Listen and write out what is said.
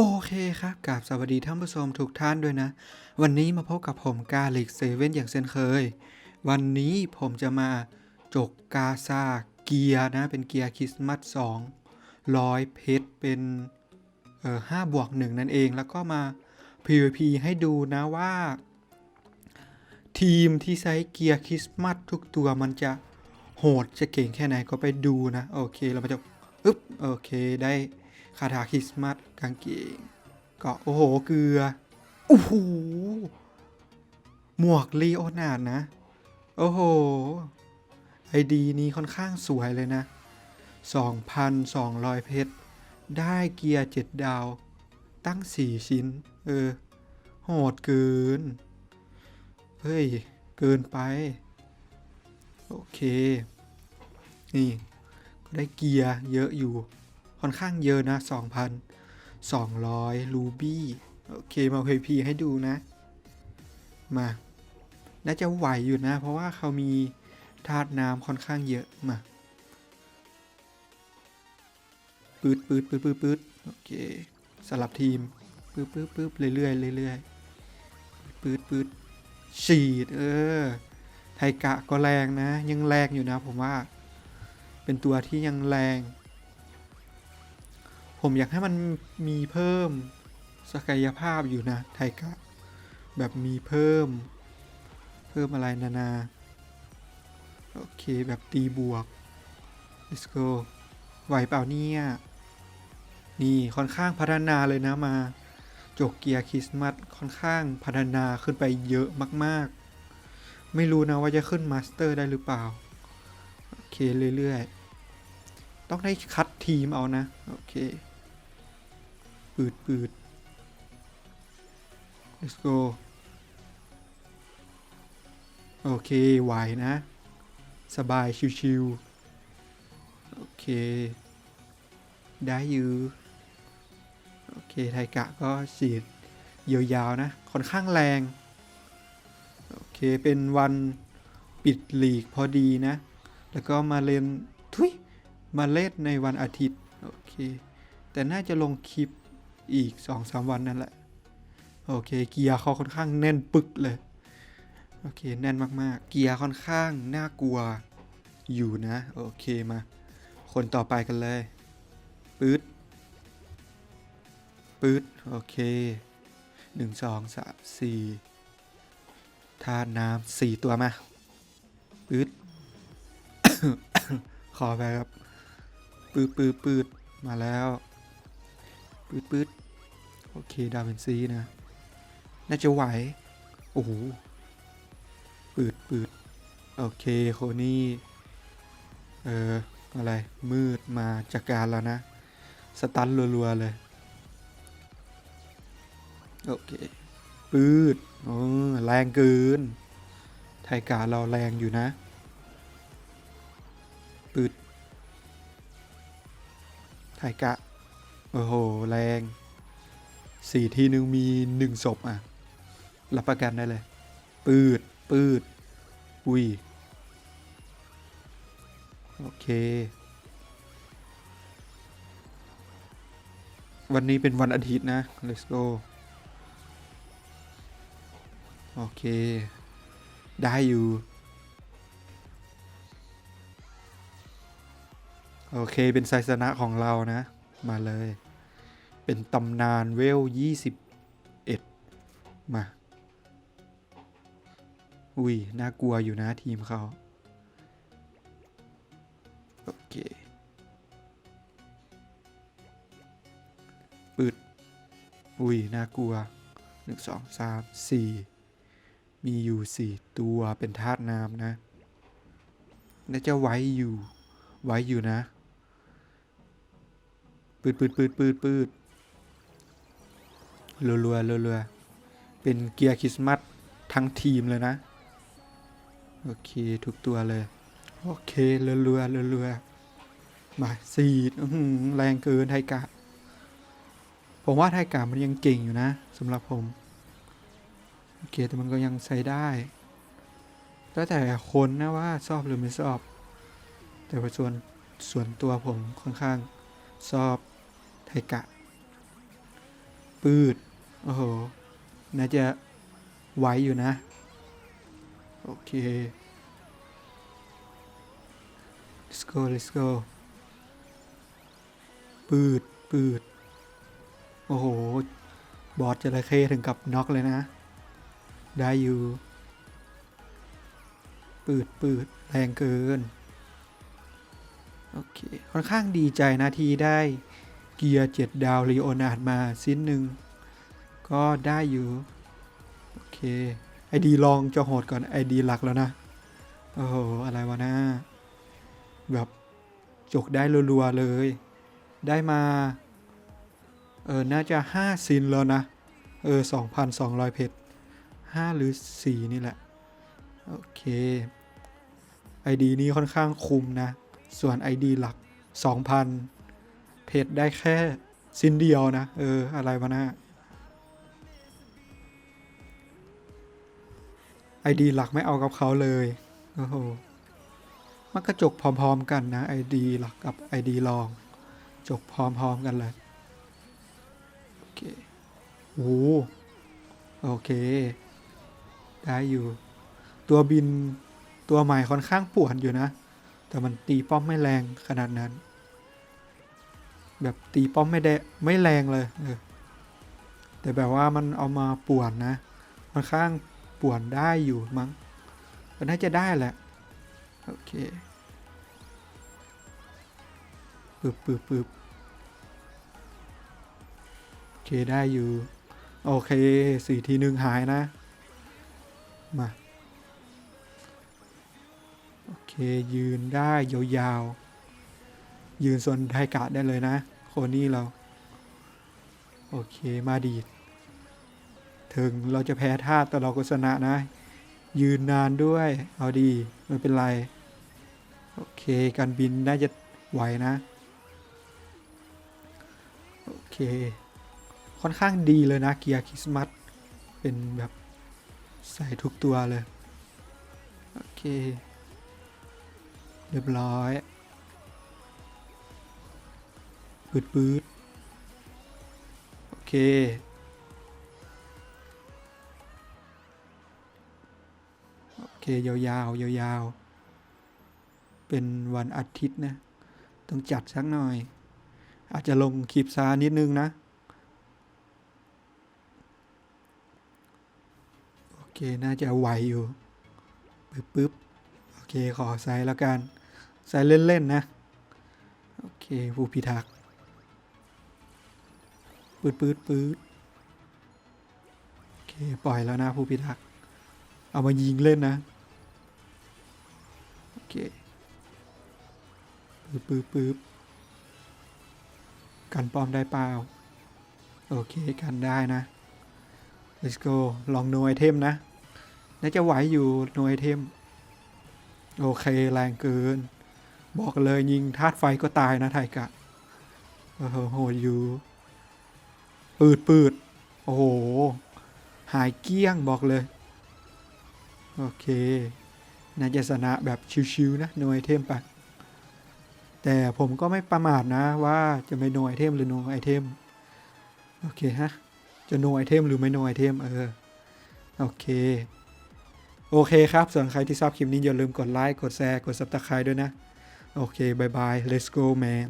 โอเคครับกราบสวัสดีท่านผู้ชมทุกท่านด้วยนะ วันนี้มาพบกับผมกาลิกเซเว่นอย่างเช่นเคย วันนี้ผมจะมาจกกาซาเกียร์นะ เป็นเกียร์คริสต์มาส2ร้อยเพชรเป็นเอ่อห้าบวกหนึ่งนั่นเองแล้วก็มา PVP ให้ดูนะว่า ทีมที่ใช้เกียร์คริสต์มาสทุกตัวมันจะโหดจะเก่งแค่ไหนก็ไปดูนะ โอเคเรามาจะอึ๊บโอเคได้คาถาคริสต์มาส กางเกงเกาะโอ้โหเกลือโอ้โหหมวกลีโอนาดนะ โอ้โห ไอดีนี้ค่อนข้างสวยเลยนะ 2,200 เพชร ได้เกียร์7ดาว ตั้ง 4 ชิ้น เออ โหดเกิน เฮ้ย เกินไป โอเค นี่ ก็ได้เกียร์เยอะอยู่ ค่อนข้างเยอะนะ 200รูบี้โอเคมาเพพีให้ดูนะ มา น่าจะไหวอยู่นะ เพราะว่าเขามีธาตุน้ำค่อนข้างเยอะมาปืดปืดปืดปืดปืดโอเคสลับทีมปืดปืดปืดเรื่อยๆเรื่อยๆปืดปืดฉีดเออไทกะก็แรงนะ ยังแรงอยู่นะผมว่า เป็นตัวที่ยังแรง ผมอยากให้มันมีเพิ่มศักยภาพอยู่นะไทกะ แบบมีเพิ่ม เพิ่มอะไรนานา โอเคแบบตีบวก let's go ไหวเปล่าเนี่ย นี่ค่อนข้างพัฒนาเลยนะมา จกเกียร์คริสต์มาสค่อนข้างพัฒนาขึ้นไปเยอะมากๆ ไม่รู้นะว่าจะขึ้นมาสเตอร์ได้หรือเปล่า โอเคเรื่อยๆ ต้องได้คัดทีมเอานะ โอเค ปืดปืด let's go โอเคไหวนะ สบายชิวๆ โอเค ได้ยู่โอเค ไทกะก็ฉีดยาวๆนะ ค่อนข้างแรง โอเค เป็นวันปิดหลีกพอดีนะ แล้วก็มาเล่นทุยมาเล่นในวันอาทิตย์ โอเค แต่น่าจะลงคลิป อีก2-3วันนั่นแหละ โอเค เกียร์เขาค่อนข้างแน่นปึกเลย โอเค แน่นมากๆ เกียร์ค่อนข้างน่ากลัวอยู่นะ โอเคมา คนต่อไปกันเลย ปื๊ด ปื๊ด โอเคหนึ่งสองสามสี่ธาตุน้ำสี่ตัวมาปื๊ด ขอไปครับปื๊ดปื๊ดปื๊ดมาแล้ว ปื๊ดปื๊ดโอเค ดาวินซีนะ น่าจะไหว โอ้โหปืดปืดโอเค โคนี่ เอออะไร มืดมาจากการแล้วนะ สตันรัวๆเลย โอเค ปืดโอ้แรงเกิน ไทยกาเราแรงอยู่นะ ปืดไทยกะ โอ้โห แรงสี่ทีหนึ่งมีหนึ่งศพอะ รับประกันได้เลย ปืด ปืด อุ้ย โอเค วันนี้เป็นวันอาทิตย์นะ let's go โอเค ได้อยู่ โอเค เป็นไซสนะของเรานะ มาเลย เป็นตำนานเวล 21 มา อุ้ย น่ากลัวอยู่นะทีมเขา โอเคปืดอุ้ย น่ากลัวหนึ่งสองสามสี่มีอยู่สี่ตัวเป็นธาตุน้ำนะ น่าจะไว้อยู่ ไว้อยู่นะ ปืดปืดปืดปืดปืดรัวรัวรัวรัวเป็นเกียร์คริสต์มาสทั้งทีมเลยนะ โอเค ทุกตัวเลย โอเครือเรือเรือเรือมาสีดแรงเกินไทกะ ผมว่าไทกะมันยังเก่งอยู่นะสำหรับผม โอเค แต่มันก็ยังใช้ได้แล้วแต่คนนะว่าชอบหรือไม่ชอบ แต่ว่าส่วนส่วนตัวผมค่อนข้างชอบ ไทกะ ปืด โอ้โห น่าจะไหวอยู่นะ โอเค let's go let's go ปืด ปืด โอ้โห บอสจระเข้ถึงกับน็อกเลยนะ ได้อยู่ ปืด ปืด แรงเกิน โอเค ค่อนข้างดีใจนะที่ได้ เกียร์เจ็ดดาวลีโอนาร์ดมาสิ้นหนึ่งก็ได้อยู่ โอเค ไอดีลองจะโหดก่อนไอดีหลักแล้วนะ โอ้โห อะไรวะนะแบบจกได้รัวๆเลย ได้มา เออ น่าจะห้าซินแล้วนะ เออสองพันสองร้อยเพชรห้าหรือสี่นี่แหละ โอเค ID นี้ค่อนข้างคุมนะ ส่วน ID หลัก 2,000 เพชรได้แค่สิ้นเดียวนะ เออ อะไรวะนะ ID หลักไม่เอากับเขาเลย โอ้โห มันกระจกพร้อมๆกันนะ ID หลักกับ ID รอง จกพร้อมๆกันเลย โอเคโอ้โหโอเค ได้อยู่ ตัวบินตัวใหม่ค่อนข้างป่วนอยู่นะ แต่มันตีป้อมไม่แรงขนาดนั้น แบบตีป้อมไม่ได้ไม่แรงเลยเออแต่แบบว่ามันเอามาป่วนนะค่อนข้างป่วนได้อยู่มั้งก็น่าจะได้แหละ โอเคปึ๊บปึ๊บปึ๊บโอเคได้อยู่ โอเคสี่ทีหนึ่งหายนะ มา โอเคยืนได้ยาวๆ ยืนส่วนไทกะได้เลยนะ โคนี่เรา โอเคมาดีด ถึงเราจะแพ้ท่าแต่เราก็ชนะนะ ยืนนานด้วย เอาดีไม่เป็นไร โอเคการบินน่าจะไหวนะ โอเค ค่อนข้างดีเลยนะ เกียร์คริสต์มาสเป็นแบบใส่ทุกตัวเลย โอเค เรียบร้อย ปืดปืดโอเค โอเค ยาวๆยาวๆ เป็นวันอาทิตย์นะ ต้องจัดสักหน่อย อาจจะลงคลิปซานิดนึงนะ โอเค น่าจะไหวอยู่ ปึ๊บปึ๊บโอเค ขอใส่แล้วกันใส่เล่น ๆ นะ โอเค ผู้พิทักษ์ ปืดปืดปืดโอเค ปล่อยแล้วนะผู้พิทักษ์ เอามายิงเล่นนะ โอเคปืดปืดปืดกันปลอมได้เปล่า โอเค กันได้นะ let's go ลองโนไอเทมนะ น่าจะไหวอยู่โนไอเทม โอเค แรงเกิน บอกเลยยิงธาตุไฟก็ตายนะไทกะโอ้โหอยู่ ปืดปืดโอ้โห หายเกี้ยงบอกเลย โอเค น่าจะชนะแบบชิวๆนะโนไอเทมปะแต่ผมก็ไม่ประมาทนะว่าจะไม่โนไอเทมหรือโนไอเทม โอเคฮะ จะโนไอเทมหรือไม่โนไอเทมเออ โอเค โอเคครับส่วนใครที่ชอบคลิปนี้อย่าลืมกดไลค์ กดแชร์ กด subscribe ด้วยนะ โอเคบายบาย let's go man